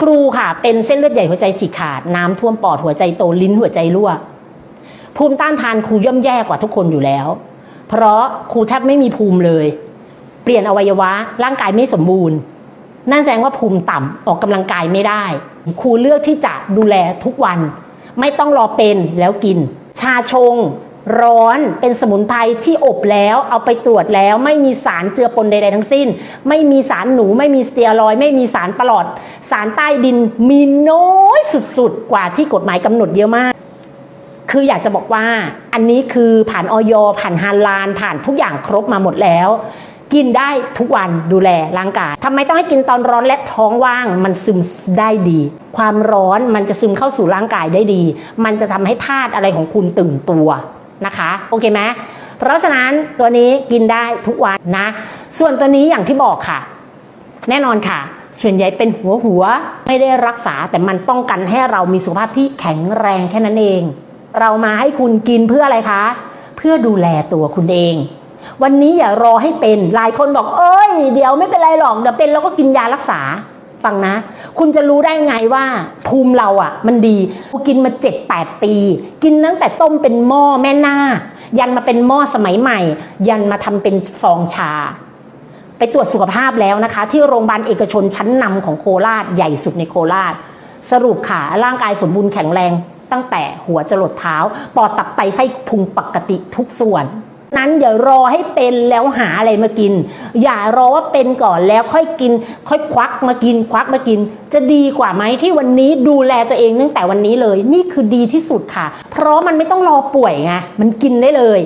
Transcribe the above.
ครูค่ะ เป็นเส้นเลือดใหญ่หัวใจฉีขาด น้ำท่วมปอดหัวใจโตลิ้นหัวใจรั่ว ภูมิต้านทานครูย่อมแย่กว่าทุกคนอยู่แล้ว เพราะครูแทบไม่มีภูมิเลย เปลี่ยนอวัยวะร่างกายไม่สมบูรณ์ นั่นแสดงว่าภูมิต่ำออกกำลังกายไม่ได้ ครูเลือกที่จะดูแลทุกวัน ไม่ต้องรอเป็นแล้วกิน ชาชง ร้อนเป็นสมุนไพรที่อบแล้วเอาไปตรวจแล้ว ไม่มีสารเจือปนใดๆทั้งสิ้น ไม่มีสารหนู ไม่มีสเตียรอย ไม่มีสารปลอด สารใต้ดินมีน้อยสุดๆ กว่าที่กฎหมายกำหนดเยอะมาก คืออยากจะบอกว่าอันนี้คือผ่านออยผ่านฮาลาน ผ่านทุกอย่างครบมาหมดแล้ว กินได้ทุกวันดูแลร่างกายทำไมต้องให้กินตอนร้อนและท้องว่างมันซึมได้ดี ความร้อนมันจะซึมเข้าสู่ร่างกายได้ดี มันจะทำให้ธาตุอะไรของคุณตื่นตัว นะคะ โอเคไหมเพราะฉะนั้นตัวนี้กินได้ทุกวันนะ ส่วนตัวนี้อย่างที่บอกค่ะ แน่นอนค่ะ ส่วนใหญ่เป็นหัวหัวไม่ได้รักษาแต่มันป้องกันให้เรามีสุขภาพที่แข็งแรงแค่นั้นเอง เรามาให้คุณกินเพื่ออะไรคะ เพื่อดูแลตัวคุณเอง วันนี้อย่ารอให้เป็นหลายคนบอก เอ้ย เดี๋ยวไม่เป็นไรหรอกเดี๋ยวเป็นแล้วก็กินยารักษา ฟังนะ คุณจะรู้ได้ไงว่าภูมิเราอะ มันดีกูกินมาเจ็ดแปดปี กินตั้งแต่ต้มเป็นหม้อแม่นายันมาเป็นหม้อสมัยใหม่ ยันมาทำเป็นซองชา ไปตรวจสุขภาพแล้วนะคะ ที่โรงพยาบาลเอกชนชั้นนำของโคราชใหญ่สุดในโคราช สรุปค่ะร่างกายสมบูรณ์แข็งแรง ตั้งแต่หัวจรดเท้าปอดตับไตไส้พุงปกติทุกส่วน นั้นอย่ารอให้เป็นแล้วหาอะไรมากิน อย่ารอว่าเป็นก่อนแล้วค่อยกิน ค่อยควักมากิน ควักมากิน จะดีกว่าไหมที่วันนี้ดูแลตัวเองตั้งแต่วันนี้เลย นี่คือดีที่สุดค่ะ เพราะมันไม่ต้องรอป่วยไงมันกินได้เลย